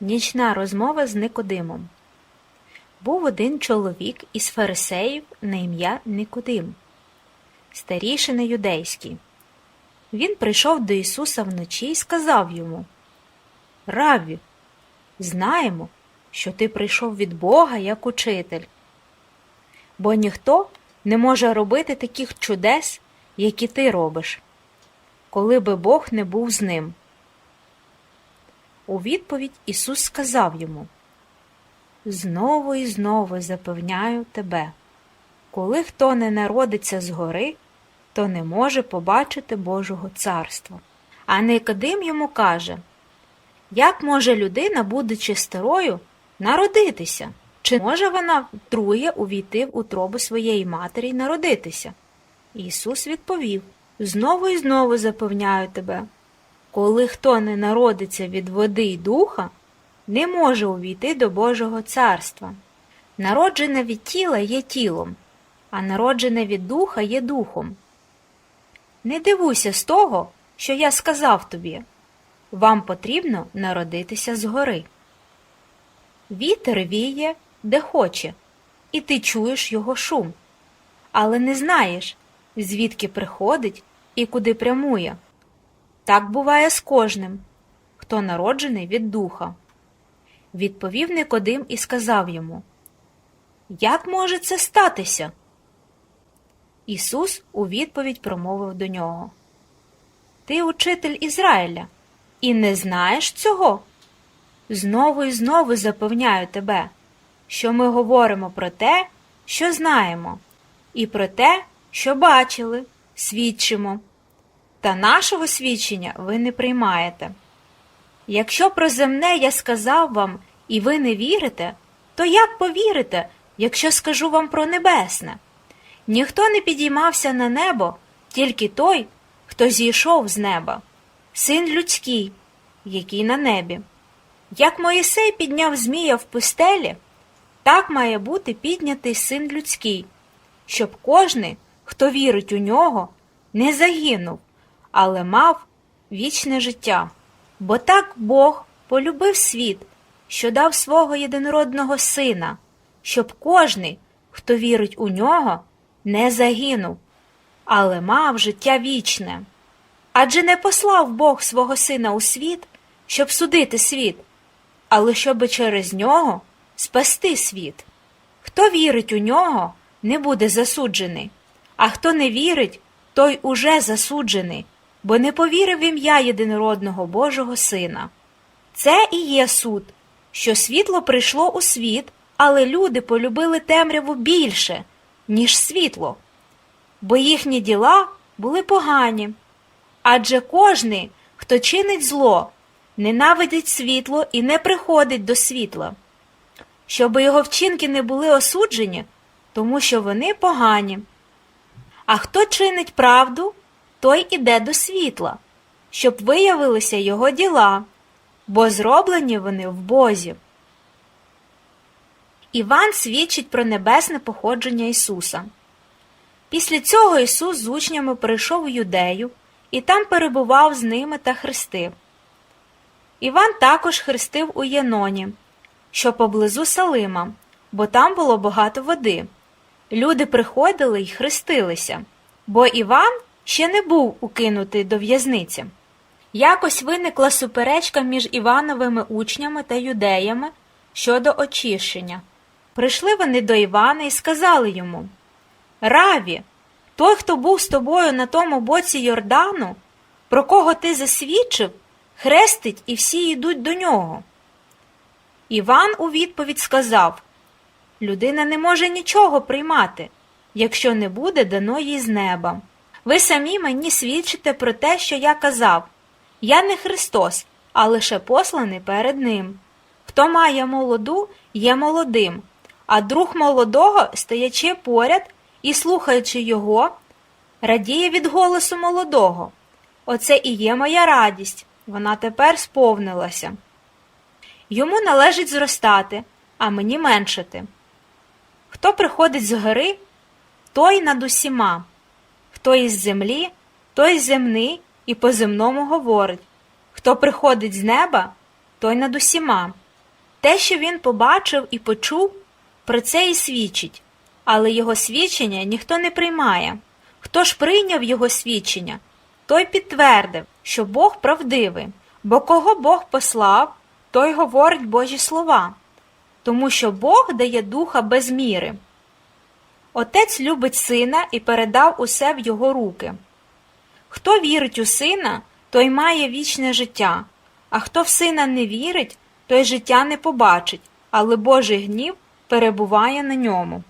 Нічна розмова з Никодимом. Був один чоловік із фарисеїв на ім'я Никодим, старішини юдейський. Він прийшов до Ісуса вночі і сказав йому: Раві, знаємо, що ти прийшов від Бога як учитель, бо ніхто не може робити таких чудес, які ти робиш, коли би Бог не був з ним. У відповідь Ісус сказав йому: Знову і знову запевняю тебе, коли хто не народиться згори, то не може побачити Божого царства. А Никодим йому каже: Як може людина, будучи старою, народитися? Чи може вона втрує увійти в утробу своєї матері й народитися? Ісус відповів: Знову і знову запевняю тебе, коли хто не народиться від води й духа, не може увійти до Божого царства. Народжене від тіла є тілом, а народжене від духа є духом. Не дивуйся з того, що я сказав тобі. Вам потрібно народитися згори. Вітер віє, де хоче, і ти чуєш його шум, але не знаєш, звідки приходить і куди прямує. Так буває з кожним, хто народжений від духа. Відповів Никодим і сказав йому: Як може це статися? Ісус у відповідь промовив до нього: Ти учитель Ізраїля, і не знаєш цього? Знову і знову запевняю тебе, що ми говоримо про те, що знаємо, і про те, що бачили, свідчимо. Та нашого свідчення ви не приймаєте. Якщо про земне я сказав вам, і ви не вірите, то як повірите, якщо скажу вам про небесне? Ніхто не підіймався на небо, тільки той, хто зійшов з неба, син людський, який на небі. Як Моїсей підняв Змія в пустелі, так має бути піднятий син людський, щоб кожний, хто вірить у нього, не загинув, але мав вічне життя. Бо так Бог полюбив світ, що дав свого єдинородного сина, щоб кожний, хто вірить у нього, не загинув, але мав життя вічне. Адже не послав Бог свого сина у світ, щоб судити світ, але щоби через нього спасти світ. Хто вірить у нього, не буде засуджений, а хто не вірить, той уже засуджений, бо не повірив в ім'я єдинородного Божого Сина. Це і є суд, що світло прийшло у світ, але люди полюбили темряву більше, ніж світло, бо їхні діла були погані. Адже кожний, хто чинить зло, ненавидить світло і не приходить до світла, щоб його вчинки не були осуджені, тому що вони погані. А хто чинить правду, той іде до світла, щоб виявилися його діла, бо зроблені вони в Бозі. Іван свідчить про небесне походження Ісуса. Після цього Ісус з учнями прийшов у юдею і там перебував з ними та хрестив. Іван також хрестив у Єноні, що поблизу Салима, бо там було багато води. Люди приходили й хрестилися, бо Іван ще не був укинутий до в'язниці. Якось виникла суперечка між Івановими учнями та юдеями щодо очищення. Прийшли вони до Івана і сказали йому Раві, той, хто був з тобою на тому боці Йордану, про кого ти засвідчив, хрестить і всі йдуть до нього. Іван у відповідь сказав Людина не може нічого приймати, якщо не буде дано їй з неба. Ви самі мені свідчите про те, що я казав я не Христос, а лише посланий перед Ним. Хто має молоду, є молодим, а друг молодого, стоячи поряд і слухаючи його, радіє від голосу молодого. Оце і є моя радість, вона тепер сповнилася. Йому належить зростати, а мені меншити. Хто приходить з гори, той над усіма, хто із землі, той земний і по земному говорить. Хто приходить з неба, той над усіма. Те, що він побачив і почув, про це і свідчить, але його свідчення ніхто не приймає. Хто ж прийняв його свідчення, той підтвердив, що Бог правдивий, бо кого Бог послав, той говорить Божі слова, тому що Бог дає духа без міри. Отець любить сина і передав усе в його руки. Хто вірить у сина, той має вічне життя, а хто в сина не вірить, той життя не побачить, але Божий гнів перебуває на ньому.